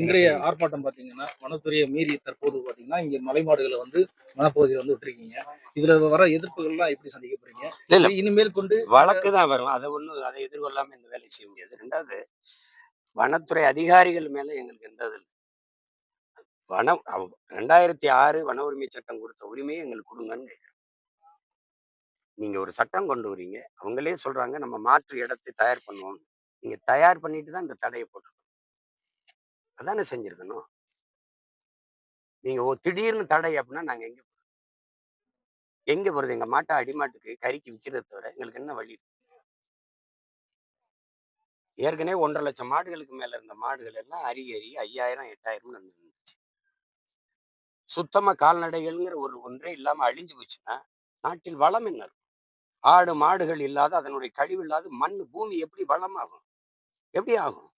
இன்றைய ஆர்ப்பாட்டம் பாத்தீங்கன்னா வனத்துறையை மீறி தற்போது பாத்தீங்கன்னா இங்க மலைமாடுகளை வந்து வனப்பகுதியில் வந்து விட்டுருக்கீங்க. இதுல வர எதிர்ப்புகள்லாம் எப்படி சந்திக்க போறீங்க. இனிமேல் கொண்டு வழக்கு தான் வரும். அதை ஒன்றும் அதை எதிர்கொள்ளாம இந்த வேலையை செய்ய முடியாது. ரெண்டாவது வனத்துறை அதிகாரிகள் மேல எங்களுக்கு எந்த இது வனம் ரெண்டாயிரத்தி ஆறு வன உரிமை சட்டம் கொடுத்த உரிமையை எங்களுக்கு கொடுங்கன்னு கேட்குறேன் நீங்க ஒரு சட்டம் கொண்டு வரீங்க அவங்களே சொல்றாங்க நம்ம மாற்று இடத்தை தயார் பண்ணுவோம் நீங்க தயார் பண்ணிட்டு தான் இந்த தடையை போட்டிருக்கணும் அதானே செஞ்சிருக்கணும். நீங்க ஓ திடீர்னு தடை அப்படின்னா நாங்க எங்க போறது? எங்க போறது? எங்க மாட்டை அடிமாட்டுக்கு கறிக்கு விற்கிறத தவிர எங்களுக்கு என்ன வழி? ஏற்கனவே ஒன்றரை லட்சம் மாடுகளுக்கு மேல இருந்த மாடுகள் எல்லாம் அரிய அரிய ஐயாயிரம் எட்டாயிரம் இருந்துச்சு. சுத்தமா கால்நடைகள்ங்கிற ஒரு ஒன்றே இல்லாம அழிஞ்சு போச்சுன்னா நாட்டில் வளம் என்ன? இருக்கும்? ஆடு மாடுகள் இல்லாத அதனுடைய கழிவு இல்லாத மண் பூமி எப்படி வளமாகும்? எப்படி ஆகும்?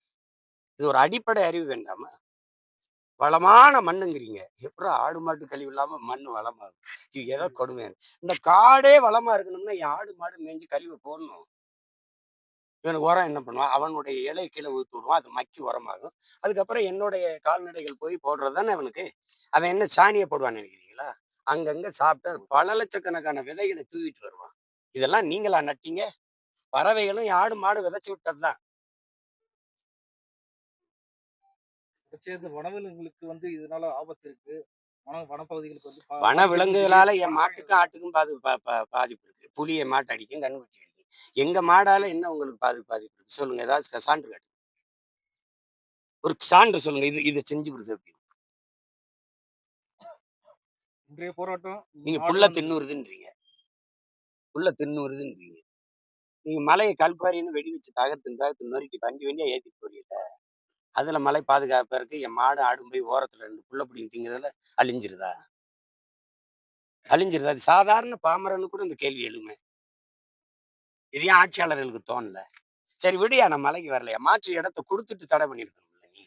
இது ஒரு அடிப்படை அறிவு வேண்டாமா? வளமான மண்ணுங்கிறீங்க. எப்படி ஆடு மாட்டு கழிவு இல்லாம மண் வளமாகும் இது ஏதோ கொடுமை இந்த காடே வளமா இருக்கணும்னா என் ஆடு மாடு மேய்ஞ்சு கழிவு போடணும். இவனுக்கு உரம் என்ன பண்ணுவான்? அவனுடைய இலை கீழே ஊற்றி விடுவான். அது மக்கி உரமாகும். அதுக்கப்புறம் என்னுடைய கால்நடைகள் போய் போடுறது தானே அவனுக்கு அவன் என்ன சாணியை போடுவான்னு நினைக்கிறீங்களா? அங்கங்க சாப்பிட்டு பல லட்சக்கணக்கான விதைகளை தூவிட்டு வருவான். இதெல்லாம் நீங்களா நட்டீங்க? பறவைகளும் ஆடு மாடு விதைச்சு விட்டது தான் சேர்ந்த வனவிலங்குகளுக்கு வந்து இதனால ஆபத்து இருக்கு. வன வனப்பகுதிகளுக்கு வந்து வன விலங்குகளால என் மாட்டுக்கும் ஆட்டுக்கும் பாது பாதிப்பு இருக்கு. புலி என் மாட்டை அடிக்கும் கண்ணுக்குட்டி அடிக்கும். எங்க மாடால என்ன உங்களுக்கு பாதி பாதிப்பு இருக்கு? சொல்லுங்க. ஏதாவது சான்று காட்டு. ஒரு சான்று சொல்லுங்க. இது இதை செஞ்சு கொடுத்து அப்படின்னு இன்றைய போராட்டம் நீங்க வந்து- தின்னுறுதுன்றீங்க புல்ல தின்னுறுதுன்றீங்க நீங்க மலையை கல்குவாரின்னு வெடி வச்சு தகர்த்து தகர்த்து நொறுக்கி வண்டி வண்டியா ஏத்தி போறீங்க அதுல மலை பாதுகாப்பாக இருக்குது என் மாடு ஆடும் போய் ஓரத்துல ரெண்டு புள்ள பிடிங்க திங்கிறதுல அழிஞ்சிருதா? அழிஞ்சிருதா? அது சாதாரண பாமரன்னு கூட இந்த கேள்வி எழுமே. இது ஏன் ஆட்சியாளர்களுக்கு தோணல? சரி விடியா நான் மலைக்கு வரலையா? மாற்று இடத்த கொடுத்துட்டு தடை பண்ணிருக்கணும்ல நீ.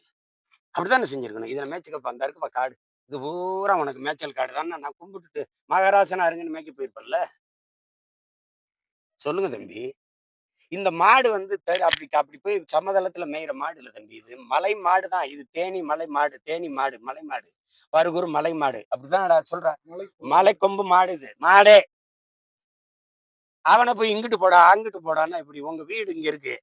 அப்படித்தானே செஞ்சிருக்கணும்? இதில் மேய்ச்சக்கப்ப அந்த இருக்குப்பா காடு. இது பூரா உனக்கு மேய்ச்சல் காடு தானே? நான் கும்பிட்டுட்டு மகாராசனா இருங்கன்னு மேய்க்க போயிருப்பேன்ல. சொல்லுங்க தம்பி. இந்த மாடு வந்து அப்படி அப்படி போய் சமதளத்துல மேயிற மாடு இல்ல தம்பி. இது மலை மாடு தான். இது தேனி மலை மாடு தேனி மாடு மலை மாடு. பருகூர் மலை மாடு. அப்படிதான் சொல்றேன் மலை கொம்பு. மாடு இது. மாடே. அவனை போய் இங்கிட்டு போடா அங்கிட்டு போடான்னா இப்படி உங்க வீடு இங்க இருக்கு.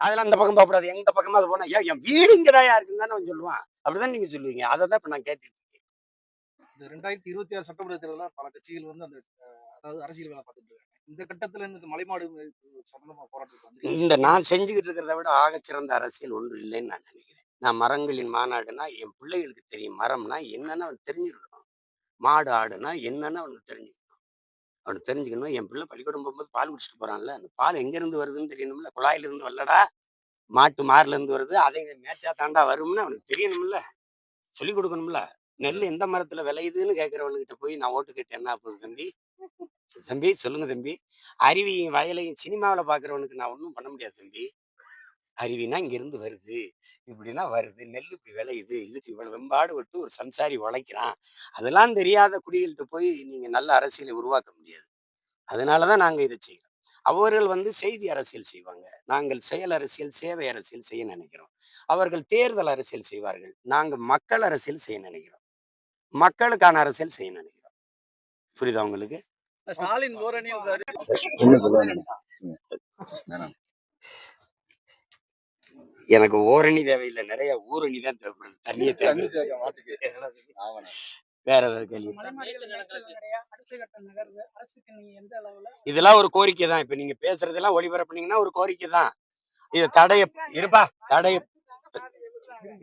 அதெல்லாம் அந்த பக்கம் போகக்கூடாது. எந்த பக்கமா அது போனா ஏன் என் வீடு இங்கதான் இருக்குன்னு தானே சொல்லுவான். அப்படிதான் நீங்க சொல்லுவீங்க. அதை தான் இப்ப நான் கேட்டுட்டு இருக்கேன். இந்த ரெண்டாயிரத்தி இருபத்தி ஆறு சட்டமன்ற தேர்தலில் பல கட்சிகள் வந்து அந்த அதாவது அரசியல் வேலை பார்த்துட்டு இருக்காங்க. இந்த கட்டத்துல இந்த மலைமாடு சம்பந்தமா வந்து இந்த நான் செஞ்சுக்கிட்டு இருக்கிறத விட ஆகச்சிறந்த அரசியல் ஒன்று இல்லைன்னு நான் நினைக்கிறேன். நான் மரங்களின் மாநாடுனா என் பிள்ளைகளுக்கு தெரியும். மரம்னா என்னன்னு அவன் தெரிஞ்சிருக்கணும். மாடு ஆடுனா என்னன்னு அவனுக்கு தெரிஞ்சுக்கணும் அவனுக்கு தெரிஞ்சுக்கணும் என் பிள்ளை பள்ளிக்கூடம் போகும்போது பால் குடிச்சிட்டு போறான்ல. அந்த பால் எங்க இருந்து வருதுன்னு தெரியணும்ல? குழாயில இருந்து வரலடா மாட்டு மார்ல இருந்து வருது. அதை மேய்ச்சா தாண்டா வரும்னு அவனுக்கு தெரியணும்ல? சொல்லி கொடுக்கணும்ல? நெல் எந்த மரத்துல விளையுதுன்னு கேட்கறவனுக்கிட்ட போய் நான் ஓட்டு கேட்டு என்ன போகுது தம்பி? தம்பி சொல்லுங்க தம்பி. அருவியும் வயலையும் சினிமாவில் பார்க்குறவனுக்கு நான் ஒன்றும் பண்ண முடியாது தம்பி. அருவினா இங்கிருந்து வருது. இப்படின்னா வருது. நெல் இப்படி விளையுது இதுக்கு இவ்வளவு வெம்பாடு விட்டு ஒரு சம்சாரி உழைக்கிறான். அதெல்லாம் தெரியாத குடிகள்கிட்ட போய் நீங்க நல்ல அரசியலை உருவாக்க முடியாது. அதனால தான் நாங்கள் இதை செய்கிறோம் அவர்கள் வந்து செய்தி அரசியல் செய்வாங்க. நாங்கள் செயல் அரசியல் சேவை அரசியல் செய்ய நினைக்கிறோம். அவர்கள் தேர்தல் அரசியல் செய்வார்கள். நாங்கள் மக்கள் அரசியல் செய்ய நினைக்கிறோம். மக்களுக்கான அரசியல் செய்ய நினைக்கிறோம். புரியுதா உங்களுக்கு? ஸ்டாலின் வேணாம். எனக்கு ஓரணி தேவையில்லை. நிறைய ஊரணி தான் தேவைப்படுது. தண்ணியை தண்ணி தேவை வேற ஏதாவது கேள்வி இதெல்லாம் ஒரு கோரிக்கை தான். இப்ப நீங்க பேசுறதெல்லாம் ஒளிபரப்புனீங்கன்னா ஒரு கோரிக்கை தான். இது தடைய இருப்பா தடைய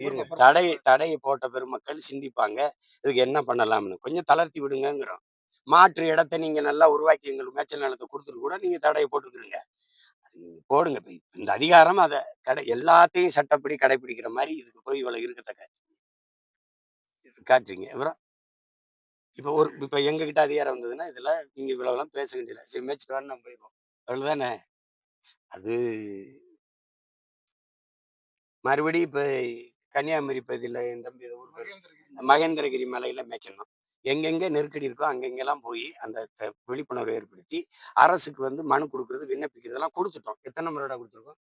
இருங்க. தடை தடையை போட்ட பெருமக்கள் சிந்திப்பாங்க. இதுக்கு என்ன பண்ணலாம்னு. கொஞ்சம் தளர்த்தி விடுங்கங்கிறோம். மாற்று இடத்த நீங்க நல்லா உருவாக்கி எங்களுக்கு மேய்ச்சல் நிலத்தை கொடுத்துட்டு கூட நீங்க தடையை போட்டுக்கிறீங்க. அது நீங்க போடுங்க. இப்ப இந்த அதிகாரம் அதை கடை எல்லாத்தையும் சட்டப்படி கடைபிடிக்கிற மாதிரி இதுக்கு போய் இவ்வளவு இருக்கத்த காட்டுறீங்க. அப்புறம் இப்ப ஒரு இப்ப எங்க கிட்ட அதிகாரம் வந்ததுன்னா இதுல நீங்க இவ்வளவுலாம் பேச வேண்டியதில்லை. சரி மேய்ச்சிட்டு வரணும் நம்ம போயிடுவோம். அவ்வளவுதானே? அது மறுபடியும் இப்ப கன்னியாகுமரி பகுதியில் என் தம்பி. மகேந்திரகிரி மலையில மேய்க்கணும். எங்கெங்க நெருக்கடி இருக்கோ அங்கெங்கெல்லாம் போய் அந்த விழிப்புணர்வை ஏற்படுத்தி அரசுக்கு வந்து மனு கொடுக்கறது விண்ணப்பிக்கிறதெல்லாம் கொடுத்துட்டோம். எத்தனை முறைடா கொடுத்துருக்கோம்?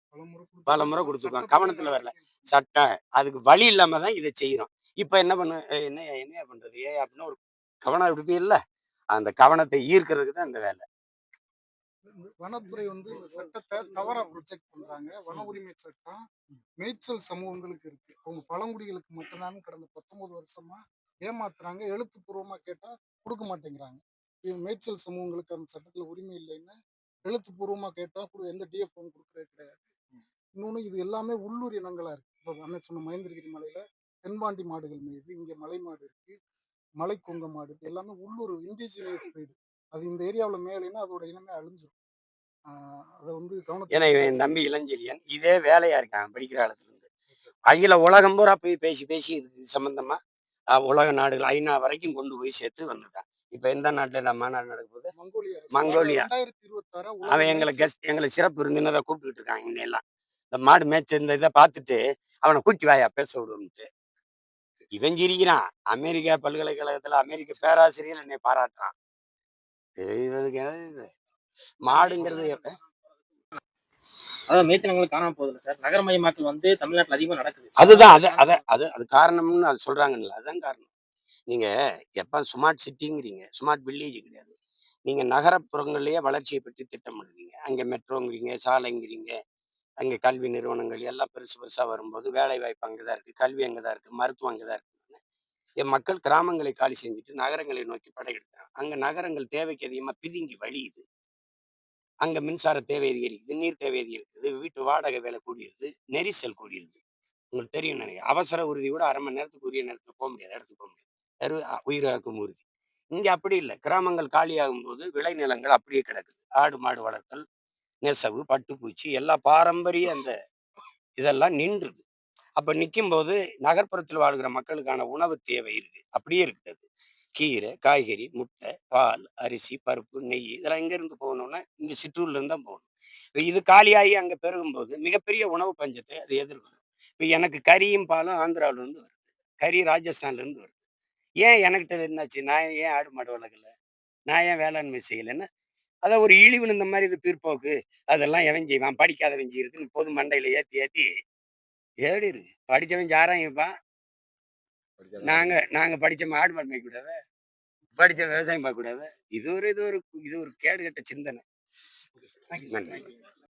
பல முறை கொடுத்துருக்கோம். கவனத்துல வரல. சட்டம் அதுக்கு வழி இல்லாம தான் இதை செய்யறோம் இப்ப என்ன பண்ணு என்ன என்ன பண்றது? ஏ அப்படின்னு ஒரு கவனம் எடுப்பே இல்ல. அந்த கவனத்தை ஈர்க்கிறதுக்கு தான் இந்த வேலை. வனத்துறை வந்து இந்த சட்டத்தை தவறா ப்ரொஜெக்ட் பண்றாங்க. வன உரிமை சட்டம் மேய்ச்சல் சமூகங்களுக்கு இருக்கு. அவங்க பழங்குடிகளுக்கு மட்டும்தான் கடந்த பத்தொன்பது வருஷமா ஏமாத்துறாங்க எழுத்துப்பூர்வமா கேட்டா கொடுக்க மாட்டேங்கிறாங்க. மேய்ச்சல் சமூகங்களுக்கு அந்த சட்டத்துல உரிமை இல்லைன்னு எழுத்துப்பூர்வமா கேட்டா கொடு- எந்த டிஎஃப் கொடுக்கறது கிடையாது. இன்னொன்னு இது எல்லாமே உள்ளூர் இனங்களா இருக்கு. இப்போ அண்ணன் சொன்ன மகேந்திரகிரி மலையில தென்பாண்டி மாடுகள் மீது இங்க மலை மாடு இருக்கு மலை கொங்க மாடு இருக்கு எல்லாமே உள்ளூர் இண்டிஜினியஸ் breed. அது இந்த ஏரியாவில் மேலேன்னா அதோட இனமே அழிஞ்சிரும். ஆஹ் அதை வந்து இவன் என் தம்பி இளஞ்செழியன் இதே வேலையா இருக்கான் படிக்கிற காலத்துல இருந்து. அகில உலகம் பூரா போய் பேசி பேசி இது சம்பந்தமா அஹ், உலக நாடுகள் ஐநா வரைக்கும் கொண்டு போய் சேர்த்து வந்திருக்கான் இப்ப எந்த நாட்டுல மாநாடு நடக்க போகுது? மங்கோலியா அவன் எங்களை கெஸ்ட் எங்களை சிறப்பு விருந்தினரை கூப்பிட்டுட்டு இருக்கான் இன்னும் எல்லாம். இந்த மாடு மேய்ச்ச இந்த இதை பார்த்துட்டு அவனை கூட்டி வாயா பேச விடுவோம்ட்டு. இவன் சிரிக்கிறான். அமெரிக்கா பல்கலைக்கழகத்துல அமெரிக்க பேராசிரியர் என்னை பாராட்டுறான்? மாடுங்கிறது அதான் அதாவது காணாம போகுதுல்ல சார். நகரமயமாக்கல் வந்து தமிழ்நாட்டில் அதிகமாக நடக்குது. அதுதான் அது அதை அது அது காரணம்னு அது சொல்றாங்கல்ல. அதுதான் காரணம். நீங்க எப்ப ஸ்மார்ட் சிட்டிங்கிறீங்க ஸ்மார்ட் வில்லேஜ் கிடையாது. நீங்க நகரப்புறங்கள்லயே வளர்ச்சியை பற்றி திட்டமிடுறீங்க. அங்க மெட்ரோங்கிறீங்க சாலைங்கிறீங்க அங்கே கல்வி நிறுவனங்கள் எல்லாம் பெருசு பெருசாக வரும்போது வேலை வாய்ப்பு அங்கதான் இருக்கு கல்வி அங்கதான் இருக்கு மருத்துவம் அங்கதான் இருக்கு. என் மக்கள் கிராமங்களை காலி செஞ்சுட்டு நகரங்களை நோக்கி படையெடுத்தாங்க அங்கே நகரங்கள் தேவைக்கு அதிகமாக பிதுங்கி வழியுது. அங்க மின்சார தேவை அதிகரிக்குது நீர் தேவை அதிகரிக்குது வீட்டு வாடகை வேலை கூடியிருது நெரிசல் கூடியிருது உங்களுக்கு தெரியும் நினைக்கிறேன். அவசர உறுதி கூட அரை மணி நேரத்துக்கு உரிய நேரத்துக்கு போக முடியாது இடத்துக்கு போக முடியாது. உயிராக்கும் உறுதி. இங்க அப்படி இல்லை. கிராமங்கள் காலியாகும் போது விளைநிலங்கள் அப்படியே கிடக்குது. ஆடு மாடு வளர்த்தல் நெசவு பட்டுப்பூச்சி எல்லா பாரம்பரிய அந்த இதெல்லாம் நின்றுது. அப்ப நிற்கும் போது நகர்ப்புறத்தில் வாழ்கிற மக்களுக்கான உணவு தேவை இருக்கு. அப்படியே இருக்குது கீரை காய்கறி முட்டை பால் அரிசி பருப்பு நெய் இதெல்லாம் எங்கேருந்து போகணுன்னா போகணும்னா இங்க சிற்றூர்ல இருந்து தான் போகணும். இப்போ இது காலியாகி அங்கே பெருகும்போது மிகப்பெரிய உணவு பஞ்சத்தை அது எதிர்கொள்ளும். இப்போ எனக்கு கறியும் பாலும் ஆந்திராவிலேருந்து வருது. கறி ராஜஸ்தான்ல இருந்து வருது. ஏன் எனக்கிட்ட என்னாச்சு? நான் ஏன் ஆடு மாடு வளர்க்கல? நான் ஏன் வேளாண்மை செய்யலைன்னா? அதை ஒரு இழிவு இந்த மாதிரி இது பிற்போக்கு. அதெல்லாம் எவன் செய்வான்? படிக்காதவன் செய்யறதுன்னு பொது மண்டையில் ஏற்றி ஏற்றி ஏடி இருக்கு படித்தவன் சாராயம் நாங்க நாங்க படிச்ச மாடு மாடு மேய்க்க கூடாது படிச்ச விவசாயம் பார்க்க கூடாது இது ஒரு இது ஒரு இது ஒரு கேடுகட்ட சிந்தனை. நன்றி